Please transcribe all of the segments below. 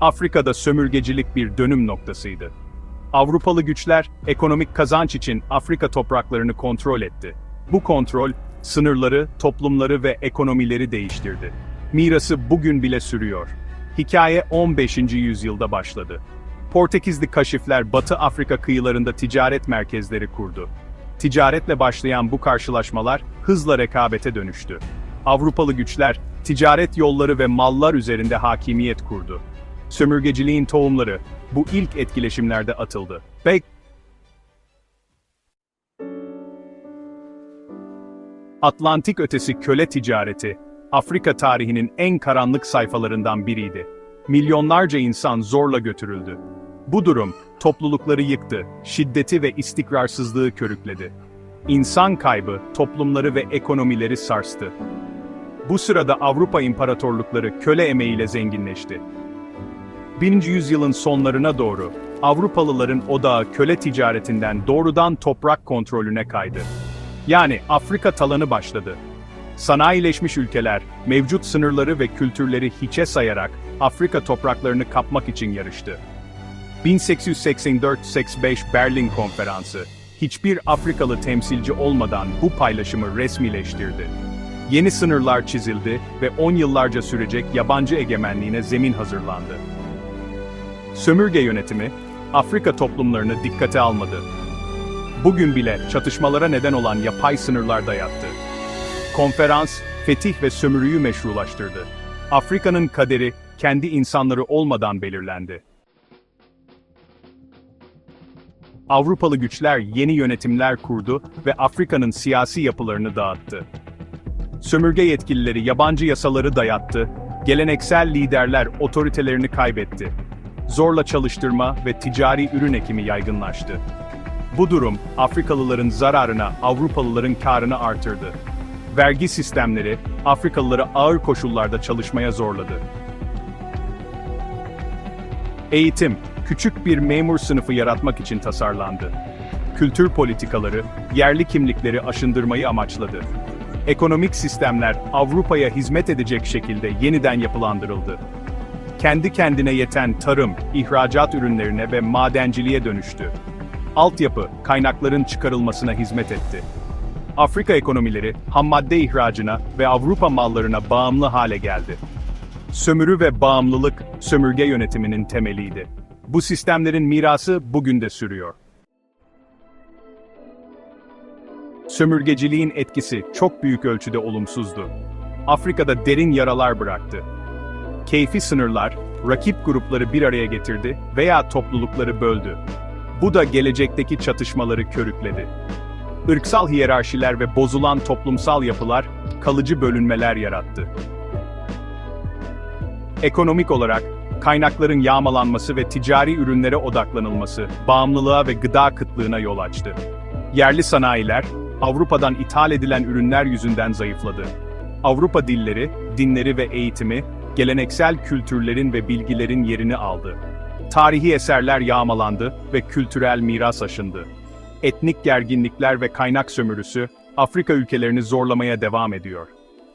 Afrika'da sömürgecilik bir dönüm noktasıydı. Avrupalı güçler ekonomik kazanç için Afrika topraklarını kontrol etti. Bu kontrol sınırları, toplumları ve ekonomileri değiştirdi. Mirası bugün bile sürüyor. Hikaye 15. yüzyılda başladı. Portekizli kaşifler Batı Afrika kıyılarında ticaret merkezleri kurdu. Ticaretle başlayan bu karşılaşmalar hızla rekabete dönüştü. Avrupalı güçler ticaret yolları ve mallar üzerinde hakimiyet kurdu. Sömürgeciliğin tohumları bu ilk etkileşimlerde atıldı. Ve Atlantik ötesi köle ticareti, Afrika tarihinin en karanlık sayfalarından biriydi. Milyonlarca insan zorla götürüldü. Bu durum, toplulukları yıktı, şiddeti ve istikrarsızlığı körükledi. İnsan kaybı, toplumları ve ekonomileri sarstı. Bu sırada Avrupa imparatorlukları köle emeğiyle zenginleşti. 1. yüzyılın sonlarına doğru, Avrupalıların odağı köle ticaretinden doğrudan toprak kontrolüne kaydı. Yani Afrika talanı başladı. Sanayileşmiş ülkeler, mevcut sınırları ve kültürleri hiçe sayarak Afrika topraklarını kapmak için yarıştı. 1884-85 Berlin Konferansı, hiçbir Afrikalı temsilci olmadan bu paylaşımı resmileştirdi. Yeni sınırlar çizildi ve 10 yıllarca sürecek yabancı egemenliğine zemin hazırlandı. Sömürge yönetimi, Afrika toplumlarını dikkate almadı. Bugün bile çatışmalara neden olan yapay sınırlar dayattı. Konferans, fetih ve sömürüyü meşrulaştırdı. Afrika'nın kaderi, kendi insanları olmadan belirlendi. Avrupalı güçler yeni yönetimler kurdu ve Afrika'nın siyasi yapılarını dağıttı. Sömürge yetkilileri yabancı yasaları dayattı, geleneksel liderler otoritelerini kaybetti. Zorla çalıştırma ve ticari ürün ekimi yaygınlaştı. Bu durum, Afrikalıların zararına Avrupalıların karını artırdı. Vergi sistemleri, Afrikalıları ağır koşullarda çalışmaya zorladı. Eğitim, küçük bir memur sınıfı yaratmak için tasarlandı. Kültür politikaları, yerli kimlikleri aşındırmayı amaçladı. Ekonomik sistemler Avrupa'ya hizmet edecek şekilde yeniden yapılandırıldı. Kendi kendine yeten tarım, ihracat ürünlerine ve madenciliğe dönüştü. Altyapı, kaynakların çıkarılmasına hizmet etti. Afrika ekonomileri, hammadde ihracına ve Avrupa mallarına bağımlı hale geldi. Sömürü ve bağımlılık, sömürge yönetiminin temeliydi. Bu sistemlerin mirası bugün de sürüyor. Sömürgeciliğin etkisi çok büyük ölçüde olumsuzdu. Afrika'da derin yaralar bıraktı. Keyfi sınırlar, rakip grupları bir araya getirdi veya toplulukları böldü. Bu da gelecekteki çatışmaları körükledi. Irksal hiyerarşiler ve bozulan toplumsal yapılar, kalıcı bölünmeler yarattı. Ekonomik olarak, kaynakların yağmalanması ve ticari ürünlere odaklanılması, bağımlılığa ve gıda kıtlığına yol açtı. Yerli sanayiler, Avrupa'dan ithal edilen ürünler yüzünden zayıfladı. Avrupa dilleri, dinleri ve eğitimi, geleneksel kültürlerin ve bilgilerin yerini aldı. Tarihi eserler yağmalandı ve kültürel miras aşındı. Etnik gerginlikler ve kaynak sömürüsü, Afrika ülkelerini zorlamaya devam ediyor.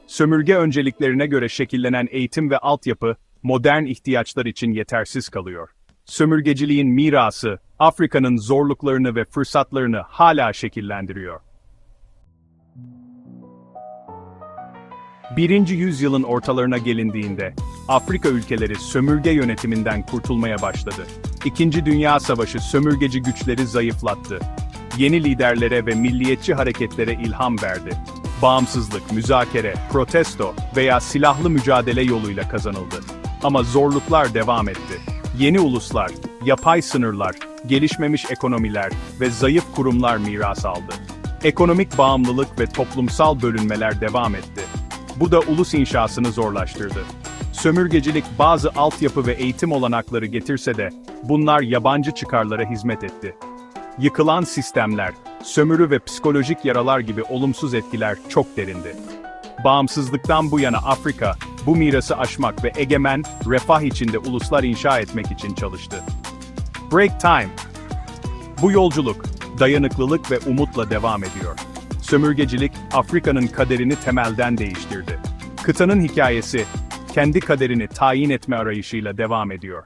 Sömürge önceliklerine göre şekillenen eğitim ve altyapı, modern ihtiyaçlar için yetersiz kalıyor. Sömürgeciliğin mirası, Afrika'nın zorluklarını ve fırsatlarını hala şekillendiriyor. Birinci yüzyılın ortalarına gelindiğinde, Afrika ülkeleri sömürge yönetiminden kurtulmaya başladı. İkinci Dünya Savaşı sömürgeci güçleri zayıflattı. Yeni liderlere ve milliyetçi hareketlere ilham verdi. Bağımsızlık, müzakere, protesto veya silahlı mücadele yoluyla kazanıldı. Ama zorluklar devam etti. Yeni uluslar, yapay sınırlar, gelişmemiş ekonomiler ve zayıf kurumlar miras aldı. Ekonomik bağımlılık ve toplumsal bölünmeler devam etti. Bu da ulus inşasını zorlaştırdı. Sömürgecilik bazı altyapı ve eğitim olanakları getirse de bunlar yabancı çıkarlara hizmet etti. Yıkılan sistemler, sömürü ve psikolojik yaralar gibi olumsuz etkiler çok derindi. Bağımsızlıktan bu yana Afrika, bu mirası aşmak ve egemen, refah içinde uluslar inşa etmek için çalıştı. Break time. Bu yolculuk, dayanıklılık ve umutla devam ediyor. Sömürgecilik, Afrika'nın kaderini temelden değiştirdi. Kıtanın hikayesi, kendi kaderini tayin etme arayışıyla devam ediyor.